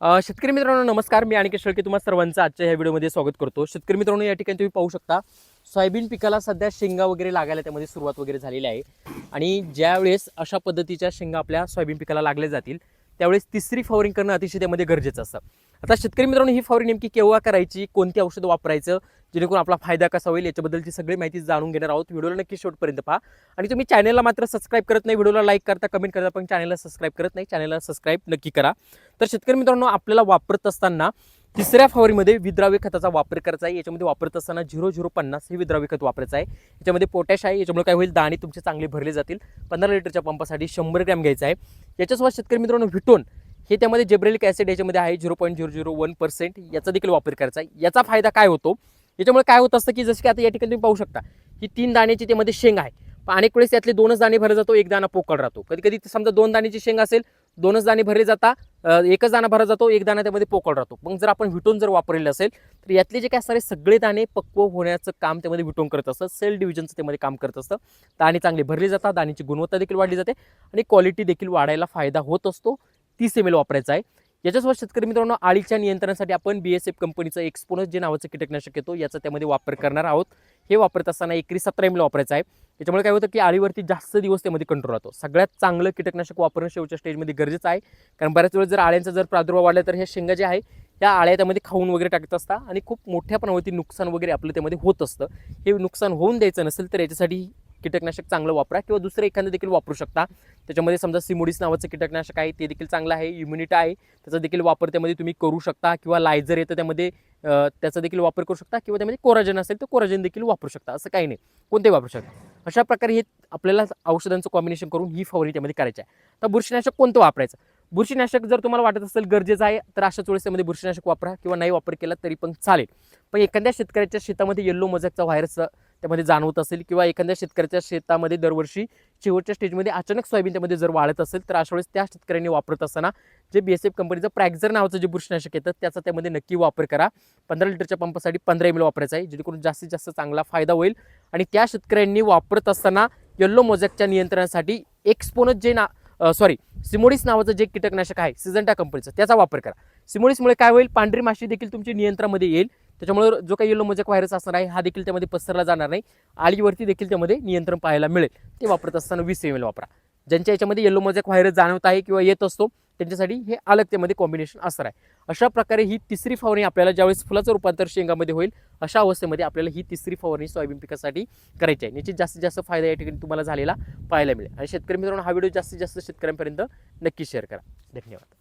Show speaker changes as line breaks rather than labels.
शेतकरी मित्रांनो नमस्कार. मी आणखी शेळके तुम्हाला सर्वांचं आजच्या ह्या व्हिडिओमध्ये स्वागत करतो. शेतकरी मित्रांनो या ठिकाणी तुम्ही पाहू शकता सोयाबीन पिकाला सध्या शेंगा वगैरे लागायला त्यामध्ये सुरुवात वगैरे झालेली आहे. आणि ज्यावेळेस अशा पद्धतीच्या शेंगा आपल्या सोयाबीन पिकाला लागल्या जातील त्यावेळेस तिसरी फवारिंग करणं अतिशय त्यामध्ये गरजेचं असतं. आता शेतकरी मित्रांनो ही फवारणी नेमकी केव्हा करायची? कोणती औषधं वापरायचं? जेणेकरून आपला फायदा कसा होईल? याच्याबद्दलची सगळी माहिती जाणून घेणार आहोत. व्हिडिओला नक्की शेवटपर्यंत पहा. आणि तुम्ही चॅनलला मात्र सबस्क्राईब करत नाही व्हिडिओला लाईक करता कमेंट करता पण चॅनलला सबस्क्राईब करत नाही चॅनलला सबस्क्राईब नक्की करा. तर शेतकरी मित्रांनो आपल्याला वापरत असताना तिसऱ्या फवारीमध्ये विद्राव्य खताचा वापर करायचा आहे. याच्यामध्ये वापरत असताना झिरो झिरो पन्नास हे विद्राव्य खत वापरायचं आहे. याच्यामध्ये पोटॅश आहे. याच्यामुळे काय होईल? दाणे तुमचे चांगले भरले जातील. पंधरा लिटरच्या पंपासाठी शंभर ग्रॅम घ्यायचं आहे. याच्यासोबत शेतकरी मित्रांनो व्हिटोन हे त्यामध्ये जेब्रेलिक ॲसिड याच्यामध्ये आहे zero point zero zero one percent. याचा देखील वापर करायचा आहे. याचा फायदा काय होतो? याच्यामुळे काय होत असतं की जसं की आता या ठिकाणी तुम्ही पाहू शकता ही तीन दाण्याची त्यामध्ये शेंग आहे. पण अनेक वेळेस त्यातले दोनच दाणे भरत जातो एक दाणा पोकळ राहतो. कधी कधी समजा दोन दाण्याची शेंग असेल दोनच दाणे भरले जाता एकच दाणा भरला जातो एक दाणा त्यामध्ये पोकळ राहतो. मग जर आपण विटून जर वापरलेलं असेल तर यातले जे काय सारे सगळे दाणे पक्व होण्याचं काम त्यामध्ये विटून करत असतं. सेल डिव्हिजनचं त्यामध्ये काम करत असतं. दाणे चांगले भरले जातात दाण्याची गुणवत्ता देखील वाढली जाते आणि क्वालिटी देखील वाढायला फायदा होत असतो. तीस एम एल वापरायचा आहे. याच्यासोबत शेतकरी मित्रांनो आळीच्या नियंत्रणासाठी आपण बी एस एफ कंपनीचं एक्सपोनस जे नावाचं कीटकनाशक येतो याचा त्यामध्ये वापर करणार आहोत. हे वापरत असताना एकरी सतरा एम एल वापरायचं आहे. त्याच्यामुळे काय होतं की आळीवरती जास्त दिवस त्यामध्ये कंट्रोल राहतो. सगळ्यात चांगलं कीटकनाशक वापरणं शेवटच्या स्टेजमध्ये गरजेचं आहे. कारण बऱ्याच वेळेस जर आळ्यांचा जर प्रादुर्भाव वाढला तर ह्या शेंगा जे आहे त्या आळ्या त्यामध्ये खाऊन वगैरे टाकत असतात आणि खूप मोठ्या प्रमाणावरती नुकसान वगैरे आपलं त्यामध्ये होत असतं. हे नुकसान होऊन द्यायचं नसेल तर याच्यासाठी कीटकनाशक चांगलं वापरा किंवा दुसरं एखादं देखील वापरू शकता. त्याच्यामध्ये समजा सिमोडीस नावाचं कीटकनाशक आहे ते देखील चांगलं आहे इम्युनिटा आहे. त्याचा देखील वापर त्यामध्ये तुम्ही करू शकता किंवा लायझर येतं त्यामध्ये त्याचा देखील वापर करू शकता किंवा त्यामध्ये कोराजन असेल तर कोराजन देखील वापरू शकता. असं काही नाही. कोणतेही वापरू शकता. अशा प्रकारे हे आपल्याला औषधांचं कॉम्बिनेशन करून ही फवारणी त्यामध्ये करायची आहे. तर बुरशीनाशक कोणतं वापरायचं? बुरशीनाशक जर तुम्हाला वाटत असेल गरजेचं आहे तर अशाच वेळेस त्यामध्ये बुरशीनाशक वापरा किंवा नाही वापर केला तरी पण चालेल. पण एखाद्या शेतकऱ्याच्या शेतामध्ये येल्लो मजकचा व्हायरस त्यामध्ये जाणवत असेल किंवा एखाद्या शेतकऱ्याच्या शेतामध्ये दरवर्षी शेवटच्या स्टेजमध्ये अचानक सोयाबीन त्यामध्ये जर वाढत असेल तर अशा वेळेस त्या शेतकऱ्यांनी वापरत असताना जे बी एस एफ कंपनीचं प्रॅक्झर नावाचं जे बुरशीनाशक येतं त्याचा त्यामध्ये नक्की वापर करा. पंधरा लिटरच्या पंपासाठी पंधरा एम एल वापरायचा आहे जेणेकरून जास्तीत जास्त चांगला फायदा होईल. आणि त्या शेतकऱ्यांनी वापरत असताना येल्लो मोजॅकच्या नियंत्रणासाठी एक्सपोनच जे ना सॉरी सिमोडिस नावाचं जे कीटकनाशक आहे सिझंटा कंपनीचं त्याचा वापर करा. सिमोडिसमुळे काय होईल? पांढरी माशी देखील तुमची नियंत्रणामध्ये येईल. त्याच्यामुळे जो काही येलो मोजॅक व्हायरस असणार आहे हा देखील त्यामध्ये पसरला जाणार नाही. आळीवरती देखील त्यामध्ये नियंत्रण पाहायला मिळेल. ते वापरत असताना वीस एम एल वापरा. ज्यांच्या याच्यामध्ये येलो मोजॅक व्हायरस जाणवत आहे किंवा येत असतो त्यांच्यासाठी हे अलगतेमध्ये त्यामध्ये कॉम्बिनेशन असणार आहे. अशा प्रकारे ही तिसरी फवारणी आपल्याला ज्यावेळेस फुलाचं रूपांतर शेंगामध्ये होईल अशा अवस्थेमध्ये आपल्याला ही तिसरी फवारणी सोयाबीन पिकासाठी करायची आहे. याची जास्तीत जास्त फायदा या ठिकाणी तुम्हाला झालेला पाहायला मिळेल. आणि शेतकरी मित्रांनो हा व्हिडिओ जास्तीत जास्त शेतकऱ्यांपर्यंत नक्की शेअर करा. धन्यवाद.